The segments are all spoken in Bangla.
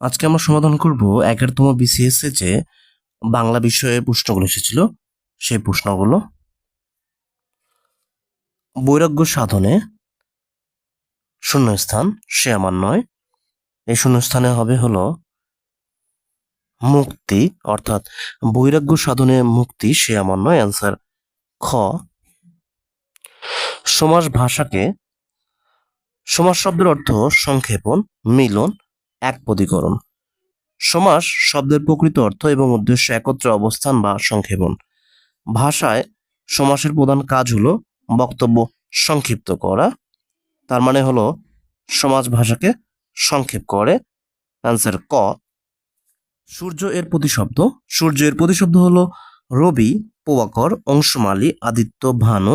আজকে আমরা সমাধান করব এগারোতম বিসিএস এ যে বাংলা বিষয়ে প্রশ্নগুলো এসেছিল, সেই প্রশ্নগুলো। বৈরাগ্য সাধনে শূন্যস্থান সে আমার নয়। এই শূন্যস্থানে হবে হলো মুক্তি, অর্থাৎ বৈরাগ্য সাধনে মুক্তি সে আমার নয় অ্যান্সার খ। সমাজ ভাষাকে সমাজ শব্দের অর্থ সংক্ষেপণ, মিলন একপদীকরণ সমাস শব্দের প্রকৃত অর্থ এবং উদ্দেশ্য একত্রে অবস্থান বা সংক্ষেপণ। ভাষায় সমাসের প্রধান কাজ হলো বক্তব্য সংক্ষিপ্ত করা। তার মানে হলো সমাজ ভাষাকে সংক্ষেপ করে। অ্যান্সার ক। সূর্য এর প্রতিশব্দ। সূর্য এর প্রতিশব্দ হলো রবি পোয়াকর অংশমালী, আদিত্য, ভানু,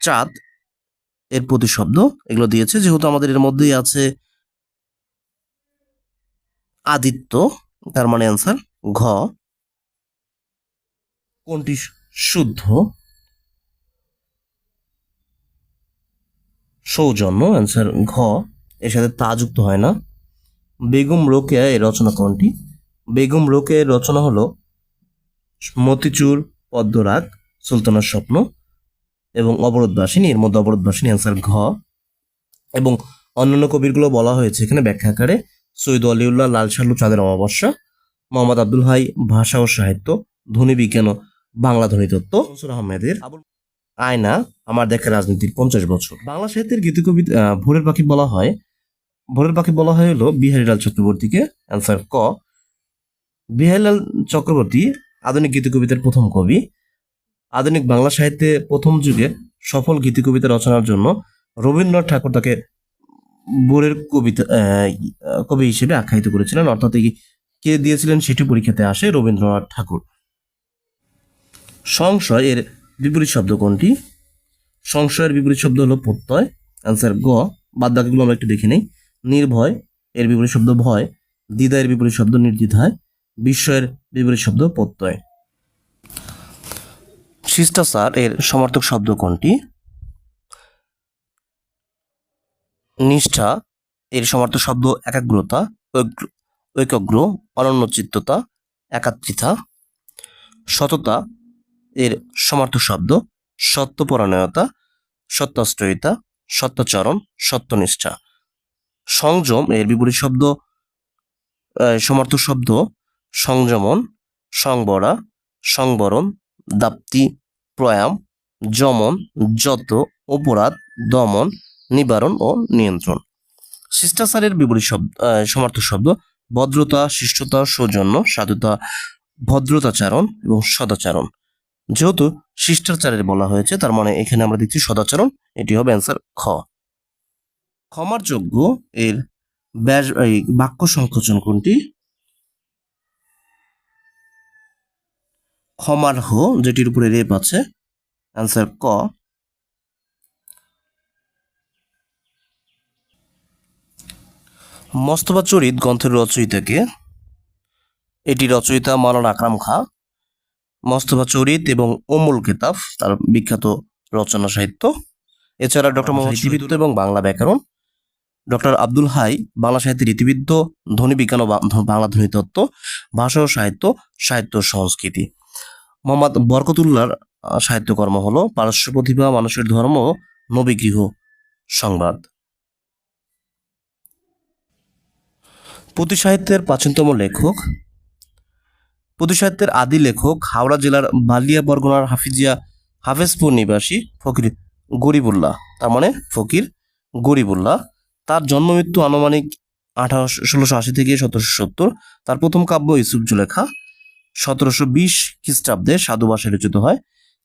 চাঁদ এর প্রতিশব্দ। এগুলো দিয়েছে, যেহেতু আমাদের এর মধ্যেই আছে আদিত্য, তার মানে অ্যান্সার ঘ। কোনটি শুদ্ধ? সৌজন্য অ্যান্সার ঘ। এর সাথে তা যুক্ত হয় না। বেগম রোকেয়া এর রচনা কোনটি? বেগম রোকেয়া এর রচনা হলো মতিচুর, পদ্মরাগ, সুলতানার স্বপ্ন এবং অবরোধবাসিনী এর মধ্যে অবরোধবাসিনী অ্যান্সার ঘ। এবং অন্যান্য কবিরগুলো বলা হয়েছে এখানে ব্যাখ্যা আকারে সৈয়দ আলিউল্লাহ লাল সাল্লু চাঁদের অমাবস্যা মোহাম্মদ আব্দুল হাই ভাষা ও সাহিত্য ধ্বনি বিজ্ঞান ও বাংলা ধ্বনি তত্ত্ব মনসুর আহমেদের আয়না আমার দেখা রাজনীতির পঞ্চাশ বছর। বাংলা সাহিত্যের গীতিকবিতা আহ, ভোরের পাখি বলা হয় ভোরের পাখি বলা হয় হলো বিহারীলাল চক্রবর্তীকে অ্যান্সার ক বিহারীলাল চক্রবর্তী আধুনিক গীতিকবিতার প্রথম কবি। আধুনিক বাংলা সাহিত্যে প্রথম যুগে সফল গীতিকবিতা রচনার জন্য রবীন্দ্রনাথ ঠাকুর তাকে বোরের কবিতা কবি হিসেবে আখ্যায়িত করেছিলেন। অর্থাৎ কে দিয়েছিলেন সেটি পরীক্ষাতে আসে রবীন্দ্রনাথ ঠাকুর। সংশয় এর বিপরীত শব্দ কোনটি? সংশয়ের বিপরীত শব্দ হলো প্রত্যয়। অ্যান্সার গ। বাদ বাকিগুলো আমরা একটু দেখে নেই। নির্ভয় এর বিপরীত শব্দ ভয়। দ্বিধা এর বিপরীত শব্দ নির্দ্বিধায়। বিস্ময়ের বিপরীত শব্দ প্রত্যয়। শিষ্টাচার এর সমার্থক শব্দ কোনটি? নিষ্ঠা এর সমার্থক শব্দ একাগ্রতা ঐক্য- ঐকাগ্র অনন্যচিত্ততা একাত্রিতা। সততা এর সমার্থক শব্দ সত্যপরায়ণতা সত্যাশ্রয়িতা সত্যাচরণ সত্যনিষ্ঠা। সংযম এর বিপরীত শব্দ আহ, সমার্থক শব্দ সংযমন সংবরা সংবরণ দাপ্তি প্রয়াম যমন যত অপরাধ দমন নিবারণ ও নিয়ন্ত্রণ। শিষ্টাচারের বিপরীত শব্দ আহ, সমার্থক শব্দ ভদ্রতা শিষ্টতা সৌজন্য সাধুতা ভদ্রতাচারণ এবং সদাচারণ। যেহেতু শিষ্টাচারের বলা হয়েছে তার মানে এখানে আমরা দেখছি সদাচরণ এটি হবে অ্যান্সার খ। ক্ষমার যোগ্য এর ব্যাস বাক্য সংকোচন কোনটি? ক্ষমার হো যেটির উপরে রেপ আছে অ্যান্সার ক। মস্তবা চরিত গ্রন্থের রচয়িতাকে। এটি রচয়িতা মাওলানা আকরাম খা। মস্তফা চরিত এবং অমুল কেতাব তার বিখ্যাত রচনা সাহিত্য। এছাড়া ডক্টর মোহাম্মদ ইতিবৃত্ত এবং বাংলা ব্যাকরণ। ডক্টর আব্দুল হাই বাংলা সাহিত্যের ইতিবৃত্ত ধ্বনি বিজ্ঞান ও বাংলা ধ্বনি তত্ত্ব ভাষা ও সাহিত্য সাহিত্য সংস্কৃতি। মোহাম্মদ বরকতুল্লার সাহিত্যকর্ম হলো পারস্য প্রতিভা মানুষের ধর্ম নবীগৃহ সংবাদ। পুঁথি সাহিত্যের প্রাচীনতম লেখক পুঁথি সাহিত্যের আদি লেখক হাওড়া জেলার বালিয়া বরগুনার হাফিজিয়া হাফেজপুর নিবাসী ফকির গরিবুল্লাহ, তার মানে ফকির গরিবুল্লাহ। তার জন্ম মৃত্যু আনুমানিক আঠারোশো, ষোলোশো আশি থেকে সতেরোশো সত্তর। তার প্রথম কাব্য ইসুফ জুলেখা, সতেরোশো বিশ খ্রিস্টাব্দে সাধু ভাষায় রচিত হয়।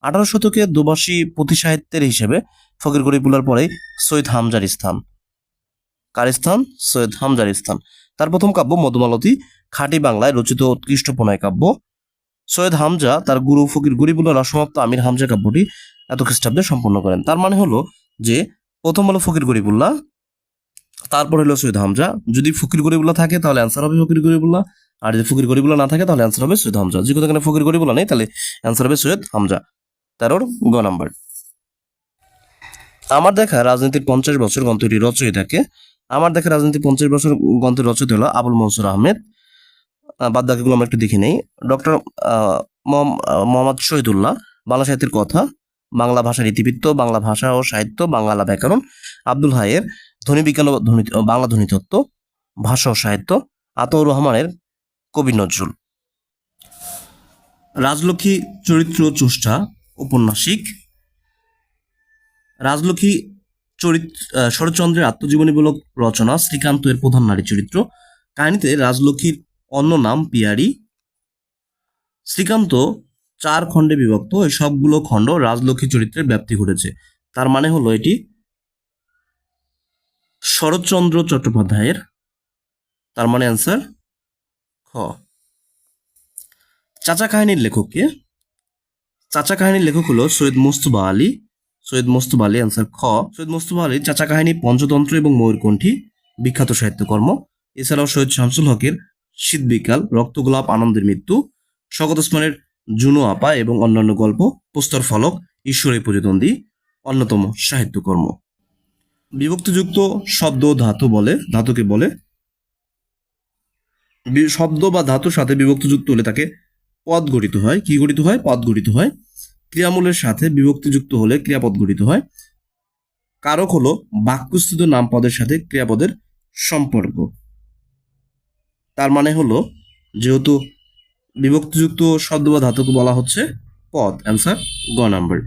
আঠারো শতকে দুবাসী পুঁথি সাহিত্যের হিসেবে ফকির গরিবুল্লার পরে সৈয়দ হামজার স্থান। কার স্থান? সৈয়দ হামজার স্থান। তার প্রথম কাব্য মধুমালতী, খাঁটি বাংলায় রচিত উৎকৃষ্ট প্রণয় কাব্য। সৈয়দ হামজা তার গুরু ফকির গরিবুল্লাহ অসমাপ্ত আমির হামজা কাব্যটি এত খ্রিস্টাব্দে সম্পন্ন করেন। তার মানে হলো যে, প্রথম হলো ফকির গরিবুল্লাহ, তারপর হলো সৈয়দ হামজা। যদি ফকির গরিবুল্লাহ থাকে তাহলে অ্যান্সার হবে ফকির গরিবুল্লাহ, আর যদি ফকির গরিবুল্লাহ না থাকে তাহলে অ্যান্সার হবে সৈয়দ হামজা। যেহেতু এখানে ফকির গরিবুল্লাহ নেই, তাহলে অ্যান্সার হবে সৈয়দ হামজা। তেরোর গ নাম্বার। আমার দেখা রাজনীতির পঞ্চাশ বছর গ্রন্থটি রচয়িতাকে আমার দেখা রাজনীতি পঞ্চাশ বছর গ্রন্থের রচিত হলো আবুল মনসুর আহমেদ। আহ, বাদ বাকিগুলো আমরা একটু দেখে নেই। ডক্টর মোহাম্মদ শহীদুল্লাহ বাংলা সাহিত্যের কথা বাংলা ভাষার ইতিবৃত্ত বাংলা ভাষা ও সাহিত্য বাংলা ব্যাকরণ আব্দুল হায়ের ধ্বনি বিজ্ঞান ও বাংলা ধ্বনিতত্ত্ব ভাষা ও সাহিত্য আতাউর রহমানের কবি নজরুল। রাজলক্ষ্মী চরিত্র চুষ্টা উপন্যাসিক রাজলক্ষ্মী চরিত্র শরৎচন্দ্রের আত্মজীবনীমূলক রচনা শ্রীকান্ত এর প্রধান নারী চরিত্র। কাহিনীতে রাজলক্ষ্মীর অন্য নাম পিয়ারি। শ্রীকান্ত চার খণ্ডে বিভক্ত, এই সবগুলো খণ্ড রাজলক্ষ্মী চরিত্রের ব্যাপ্তি ঘটেছে। তার মানে হলো এটি শরৎচন্দ্র চট্টোপাধ্যায়ের। তার মানে অ্যান্সার খ। চাচা কাহিনীর লেখক কে চাচা কাহিনীর লেখক হলো সৈয়দ মুস্তফা আলী। সৈয়দ মুস্তফা আলী অ্যান্সার খ। সৈয়দ মুস্তফা আলী, চাচা কাহিনী, পঞ্চতন্ত্র এবং ময়ূরকণ্ঠী, বিখ্যাত সাহিত্যকর্ম। এছাড়াও সৈয়দ শামসুল হকের শীত বিকাল রক্তগোলাপ আনন্দের মৃত্যু শকত ওসমানের জুনো আপা এবং অন্যান্য গল্প, পুস্তর ফলক, ঈশ্বরী প্রতিদ্বন্দ্বী, অন্যতম সাহিত্যকর্ম। বিভক্তিযুক্ত শব্দ ধাতু বলে, ধাতুকে বলে শব্দ বা ধাতুর সাথে বিভক্তিযুক্ত হলে তাকে পদ গঠিত হয়। কি গঠিত হয়? পদ গঠিত হয় ক্রিয়ামূলের সাথে বিভক্তিযুক্ত হলে ক্রিয়াপদ গঠিত হয়। কারক হলো বাক্যস্থিত নামপদের সাথে ক্রিয়াপদের সম্পর্ক। তার মানে হলো, যেহেতু বিভক্তিযুক্ত শব্দ বা ধাতুকে বলা হচ্ছে পদ অ্যান্সার গ নাম্বার